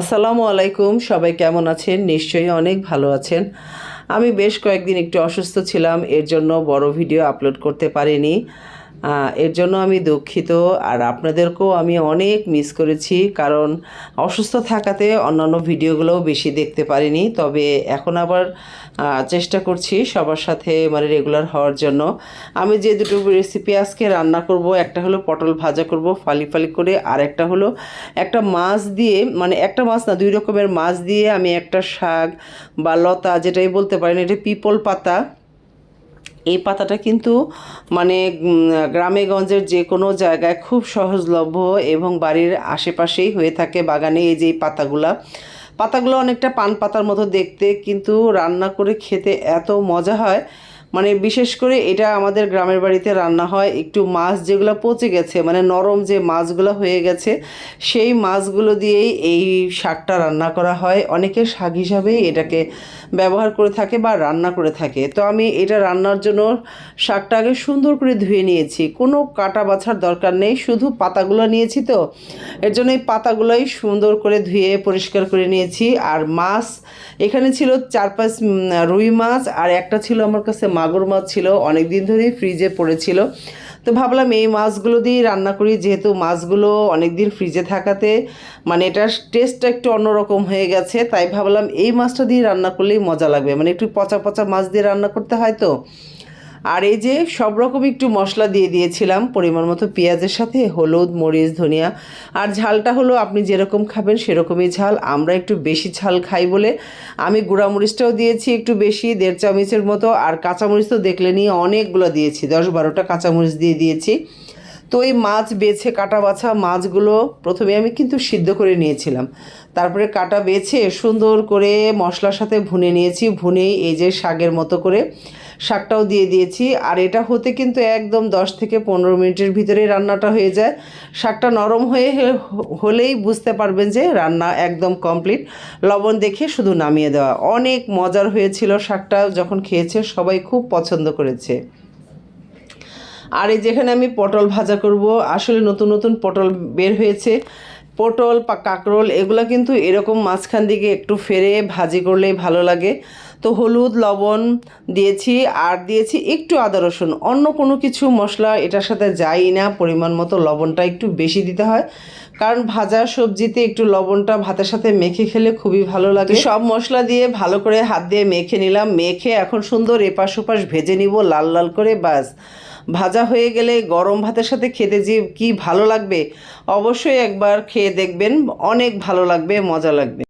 আসসালামু আলাইকুম, সবাই কেমন আছেন? নিশ্চয়ই অনেক ভালো আছেন। আমি বেশ কয়েকদিন একটু অসুস্থ ছিলাম, এর জন্য বড় ভিডিও আপলোড করতে পারিনি। এর জন্য আমি দুঃখিত আর আপনাদেরকেও আমি অনেক মিস করেছি, কারণ অসুস্থ থাকাতে অন্যান্য ভিডিওগুলোও বেশি দেখতে পারিনি। তবে এখন আবার চেষ্টা করছি সবার সাথে মানে রেগুলার হওয়ার জন্য। আমি যে দুটো রেসিপি আজকে রান্না করব, একটা হলো পটল ভাজা করব ফালি ফালি করে, আর একটা হলো একটা মাছ দিয়ে মানে একটা মাছ না, দুই রকমের মাছ দিয়ে আমি একটা শাক বা লতা যেটাই বলতে পারেন, এটা পিপল পাতা এই পাতাটা কিন্তু মানে গ্রামে গঞ্জের যে কোনো জায়গায় খুব সহজলভ্য এবং বাড়ির আশেপাশেই হয়ে থাকে বাগানে এই যে পাতাগুলা। পাতাগুলো অনেকটা পান পাতার মতো দেখতে, কিন্তু রান্না করে খেতে এত মজা হয়। মানে বিশেষ করে এটা আমাদের গ্রামের বাড়িতে রান্না হয়। একটু মাছ যেগুলো পচে গেছে মানে নরম যে মাছগুলো হয়ে গেছে, সেই মাছগুলো দিয়েই এই শাকটা রান্না করা হয়। অনেকে শাক হিসাবেই এটাকে ব্যবহার করে থাকে বা রান্না করে থাকে। তো আমি এটা রান্নার জন্য শাকটা আগে সুন্দর করে ধুয়ে নিয়েছি। কোনো কাটা বাছার দরকার নেই, শুধু পাতাগুলো নিয়েছি তো। এর জন্য এই পাতাগুলোই সুন্দর করে ধুয়ে পরিষ্কার করে নিয়েছি। আর মাছ, এখানে ছিল চার পাঁচ রুই মাছ, আর একটা ছিল আমার কাছে মাগুর মাছ ছিল অনেক দিন ধরেই ফ্রিজে পড়েছিল। তো ভাবলাম এই মাছগুলো দিয়ে রান্না করি, যেহেতু মাছগুলো অনেক দিন ফ্রিজে থাকাতে মানে এটার টেস্টটা একটু অন্যরকম হয়ে গেছে, তাই ভাবলাম এই মাছটা দিয়ে রান্না করলেই মজা লাগবে। মানে একটু পচা পচা মাছ দিয়ে রান্না করতে হয় তো। আর এই যে সব রকম একটু মশলা দিয়ে দিয়েছিলাম, পরিমাণ মতো পেঁয়াজের সাথে, হলুদ, মরিচ, ধনিয়া। আর ঝালটা হলো আপনি যেরকম খাবেন সেরকমই ঝাল, আমরা একটু বেশি ঝাল খাই বলে। আমি গুঁড়া মরিচটাও দিয়েছি একটু বেশি, দেড় চামচের মতো, আর কাঁচামরিচ তো দেখলে নিয়ে অনেকগুলো দিয়েছি, দশ বারোটা কাঁচামরিচ দিয়ে দিয়েছি। তো এই মাছ বেছে, কাটা বাছা মাছগুলো প্রথমে আমি কিন্তু সিদ্ধ করে নিয়েছিলাম। তারপরে কাটা বেছে সুন্দর করে মশলার সাথে ভুনে নিয়েছি, ভুনেই এই যে শাকের মতো করে। শাকটাও দিয়ে দিয়েছি। আর এটা হতে কিন্তু একদম দশ থেকে পনেরো মিনিটের ভিতরে রান্নাটা হয়ে যায়। শাকটা নরম হয়ে হলেই বুঝতে পারবেন যে রান্না একদম কমপ্লিট। লবণ দেখে শুধু নামিয়ে দেওয়া। অনেক মজার হয়েছিল শাকটা যখন খেয়েছে, সবাই খুব পছন্দ করেছে। আর এই যেখানে আমি পটল ভাজা করব, আসলে নতুন নতুন পটল বের হয়েছে। পটল বা কাঁকরোল, এগুলো কিন্তু এরকম মাঝখান দিকে একটু ফেরে ভাজি করলেই ভালো লাগে। তো হলুদ, লবণ দিয়েছি আর দিয়েছি একটু আদা, রসুন। অন্য কোনো কিছু মশলা এটার সাথে যাই না, পরিমাণ মতো লবণটা একটু বেশি দিতে হয়। কারণ ভাজা সবজিতে একটু লবণটা ভাতের সাথে মেখে খেলে খুবই ভালো লাগে। সব মশলা দিয়ে ভালো করে হাত দিয়ে মেখে নিলাম। মেখে এখন সুন্দর এপাশ ওপাশ ভেজে নিব লাল লাল করে, বাস। ভাজা হয়ে গেলে গরম ভাতের সাথে খেতে যে কি ভালো লাগবে, অবশ্যই একবার খেয়ে দেখবেন। অনেক ভালো লাগবে, মজা লাগবে।